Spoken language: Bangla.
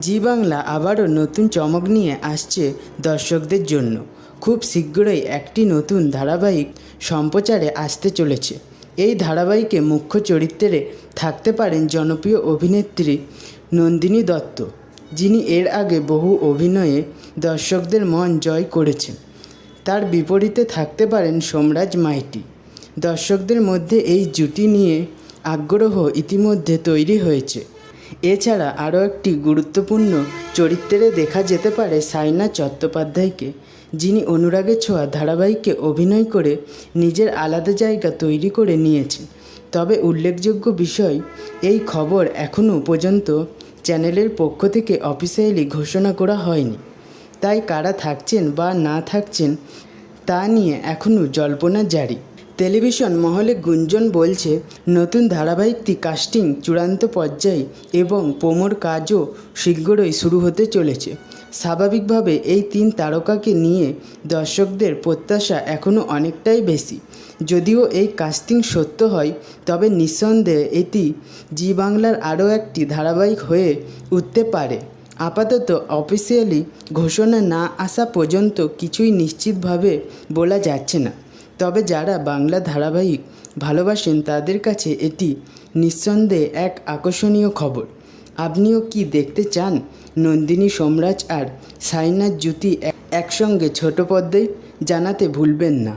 জি বাংলা আবারও নতুন চমক নিয়ে আসছে দর্শকদের জন্য। খুব শীঘ্রই একটি নতুন ধারাবাহিক সম্প্রচারে আসতে চলেছে। এই ধারাবাহিকে মুখ্য চরিত্রে থাকতে পারেন জনপ্রিয় অভিনেত্রী নন্দিনী দত্ত, যিনি এর আগে বহু অভিনয়ে দর্শকদের মন জয় করেছেন। তার বিপরীতে থাকতে পারেন সোমরাজ মাইতি। দর্শকদের মধ্যে এই জুটি নিয়ে আগ্রহ ইতিমধ্যে তৈরি হয়েছে। এছাড়া আরও একটি গুরুত্বপূর্ণ চরিত্রে দেখা যেতে পারে সাইনা চট্টোপাধ্যায়কে, যিনি অনুরাগের ছোঁয়া ধারাবাহিকে অভিনয় করে নিজের আলাদা জায়গা তৈরি করে নিয়েছেন। তবে উল্লেখযোগ্য বিষয়, এই খবর এখনও পর্যন্ত চ্যানেলের পক্ষ থেকে অফিসিয়ালি ঘোষণা করা হয়নি। তাই কারা থাকছেন বা না থাকছেন তা নিয়ে এখনও জল্পনা জারি। টেলিভিশন মহলে গুঞ্জন বলছে, নতুন ধারাবাহিকটি কাস্টিং চূড়ান্ত পর্যায়ে এবং প্রোমোর কাজও শীঘ্রই শুরু হতে চলেছে। স্বাভাবিকভাবে এই তিন তারকাকে নিয়ে দর্শকদের প্রত্যাশা এখনও অনেকটাই বেশি। যদিও এই কাস্টিং সত্য হয়, তবে নিঃসন্দেহে এটি জি বাংলার আরও একটি ধারাবাহিক হয়ে উঠতে পারে। আপাতত অফিসিয়ালি ঘোষণা না আসা পর্যন্ত কিছুই নিশ্চিতভাবে বলা যাচ্ছে না। তবে যারা বাংলা ধারাবাহিক ভালোবাসেন তাদের কাছে এটি নিঃসন্দেহে এক আকর্ষণীয় খবর। আপনিও কি দেখতে চান নন্দিনী সোমরাজ আর সাইনার জুতি একসঙ্গে ছোট পর্দায়? জানাতে ভুলবেন না।